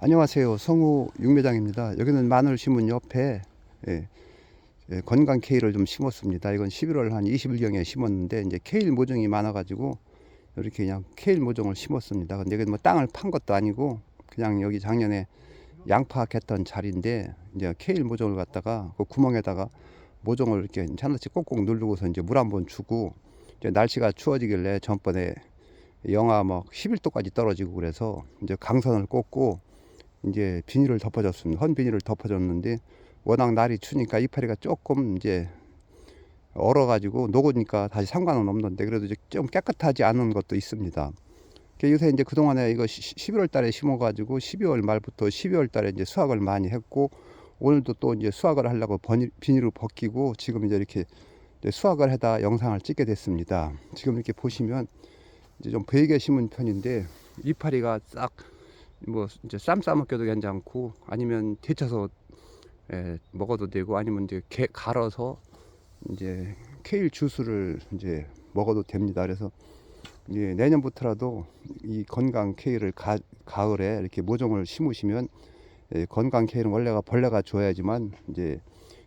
안녕하세요. 성우 육매장입니다. 여기는 마늘 심은 옆에 예, 예, 건강 케일을 좀 심었습니다. 이건 11월 한 20일경에 심었는데 이제 케일 모종이 많아가지고 이렇게 그냥 케일 모종을 심었습니다. 근데 여기 뭐 땅을 판 것도 아니고 그냥 여기 작년에 양파했던 자리인데 이제 케일 모종을 갖다가 그 구멍에다가 모종을 이렇게 하나씩 꼭꼭 누르고서 이제 물 한 번 주고 이제 날씨가 추워지길래 전번에 영하 막 11도까지 떨어지고 그래서 이제 강선을 꽂고 이제 비닐을 덮어줬습니다. 헌 비닐을 덮어줬는데 워낙 날이 추니까 이파리가 조금 이제 얼어가지고 녹으니까 다시 상관은 없는데 그래도 이제 좀 깨끗하지 않은 것도 있습니다. 그 요새 이제 그동안에 이거 11월 달에 심어가지고 12월 말부터 12월 달에 이제 수확을 많이 했고 오늘도 또 이제 수확을 하려고 비닐을 벗기고 지금 이제 이렇게 수확을 해다 영상을 찍게 됐습니다. 지금 이렇게 보시면 이제 좀 베게 심은 편인데 이파리가 싹 뭐 이제 쌈 싸먹겨도 괜찮고 아니면 데쳐서 예, 먹어도 되고 아니면 이제 게, 갈아서 이제 케일 주스를 이제 먹어도 됩니다. 그래서 이제 내년부터라도 이 건강 케일을 가, 가을에 이렇게 모종을 심으시면 예, 건강 케일은 원래가 벌레가 좋아야지만 이제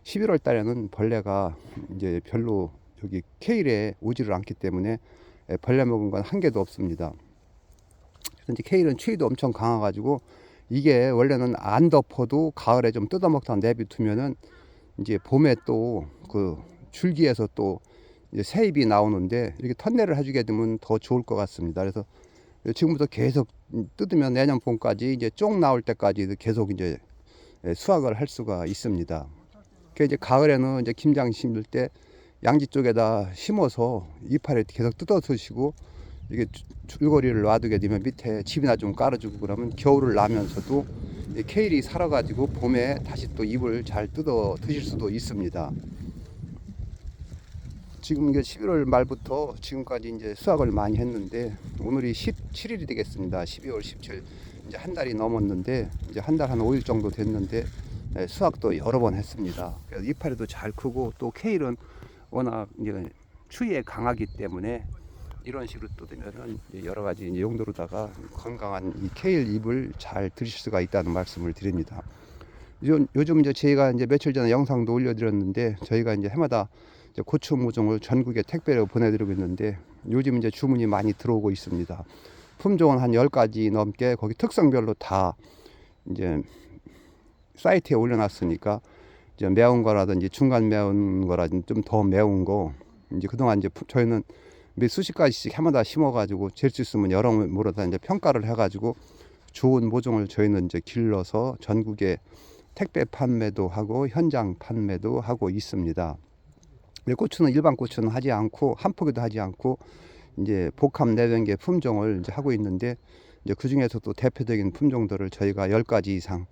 11월 달에는 벌레가 이제 별로 여기 케일에 오지를 않기 때문에 예, 벌레 먹은 건 한 개도 없습니다. 이제 케일은 추위도 엄청 강해가지고 이게 원래는 안 덮어도 가을에 좀 뜯어먹다가 내비두면은 이제 봄에 또 그 줄기에서 또 이제 새잎이 나오는데 이렇게 턴내를 해주게 되면 더 좋을 것 같습니다. 그래서 지금부터 계속 뜯으면 내년 봄까지 이제 쪽 나올 때까지 계속 이제 수확을 할 수가 있습니다. 그 이제 가을에는 이제 김장 심을 때 양지 쪽에다 심어서 이파리 계속 뜯어 드시고 이게 줄- 줄거리를 놔두게 되면 밑에 집이나 좀 깔아주고 그러면 겨울을 나면서도 이 케일이 살아가지고 봄에 다시 또 잎을 잘 뜯어 드실 수도 있습니다. 지금 이게 11월 말부터 지금까지 이제 수확을 많이 했는데 오늘이 17일이 되겠습니다. 12월 17일 이제 한 달이 넘었는데 이제 한 달한 5일 정도 됐는데 예, 수확도 여러 번 했습니다. 이파리도 잘 크고 또 케일은 워낙 이제 추위에 강하기 때문에 이런 식으로 뜯으면은 여러 가지 용도로다가 건강한 이 케일 잎을 잘 드실 수가 있다는 말씀을 드립니다. 요즘, 요즘 이제 저희가 이제 며칠 전에 영상도 올려드렸는데 저희가 이제 해마다 이제 고추 모종을 전국에 택배로 보내드리고 있는데 요즘 이제 주문이 많이 들어오고 있습니다. 품종은 한 10가지 넘게 거기 특성별로 다 이제 사이트에 올려놨으니까 이제 매운 거라든지 중간 매운 거라든지 좀 더 매운 거 이제 그동안 이제 푸- 저희는 몇 수십 가지씩 해마다 심어가지고 잴수 있으면 여러 모로 다 이제 평가를 해가지고 좋은 모종을 저희는 이제 길러서 전국에 택배 판매도 하고 현장 판매도 하고 있습니다. 근데 고추는 일반 고추는 하지 않고 한 포기도 하지 않고 이제 복합 내병계 품종을 이제 하고 있는데 이제 그 중에서도 대표적인 품종들을 저희가 10가지 이상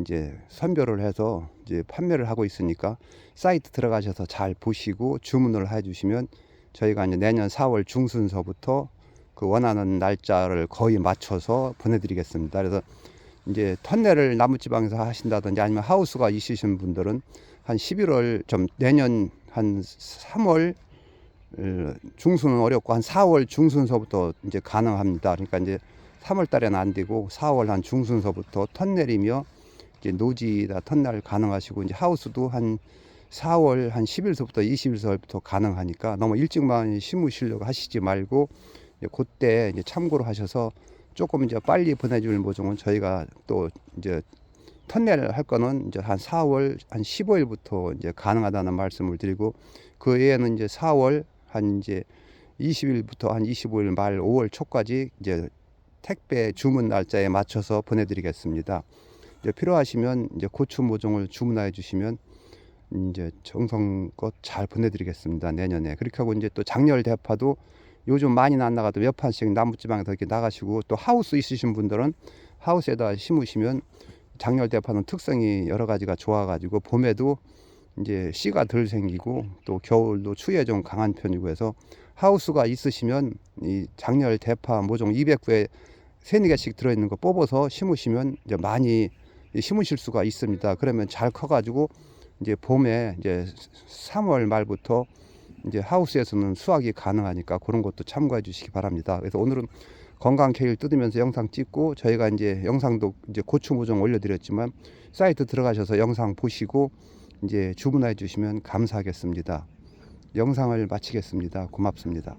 이제 선별을 해서 이제 판매를 하고 있으니까 사이트 들어가셔서 잘 보시고 주문을 해 주시면 저희가 이제 내년 4월 중순서부터 그 원하는 날짜를 거의 맞춰서 보내드리겠습니다. 그래서 이제 턴내를 나무지방에서 하신다든지 아니면 하우스가 있으신 분들은 한 11월 좀 내년 한 3월 어, 중순은 어렵고 한 4월 중순서부터 이제 가능합니다. 그러니까 이제 3월 달에는 안 되고 4월 한 중순서부터 턴내리며 이제 노지다 턴날 가능하시고 이제 하우스도 한 4월 한 10일서부터 20일서부터 가능하니까 너무 일찍만 심으시려고 하시지 말고 이제 그때 이제 참고로 하셔서 조금 이제 빨리 보내줄 모종은 저희가 또 이제 턴넬 할 거는 이제 한 4월 한 15일부터 이제 가능하다는 말씀을 드리고 그 외에는 이제 4월 한 이제 20일부터 한 25일 말 5월 초까지 이제 택배 주문 날짜에 맞춰서 보내드리겠습니다. 이제 필요하시면 이제 고추 모종을 주문해 주시면 이제 정성껏 잘 보내드리겠습니다 내년에 그렇게 하고 이제 또 장렬 대파도 요즘 많이 안 나가도 몇 판씩 남부지방에서 이렇게 나가시고 또 하우스 있으신 분들은 하우스에다 심으시면 장렬 대파는 특성이 여러 가지가 좋아가지고 봄에도 이제 씨가 덜 생기고 또 겨울도 추위에 좀 강한 편이고 해서 하우스가 있으시면 이 장렬 대파 모종 200구에 세네 개씩 들어있는 거 뽑아서 심으시면 이제 많이 심으실 수가 있습니다. 그러면 잘 커가지고 이제 봄에 이제 3월 말부터 이제 하우스에서는 수확이 가능하니까 그런 것도 참고해 주시기 바랍니다. 그래서 오늘은 건강 케일 뜯으면서 영상 찍고 저희가 이제 영상도 이제 고추 모종 올려드렸지만 사이트 들어가셔서 영상 보시고 이제 주문해 주시면 감사하겠습니다. 영상을 마치겠습니다. 고맙습니다.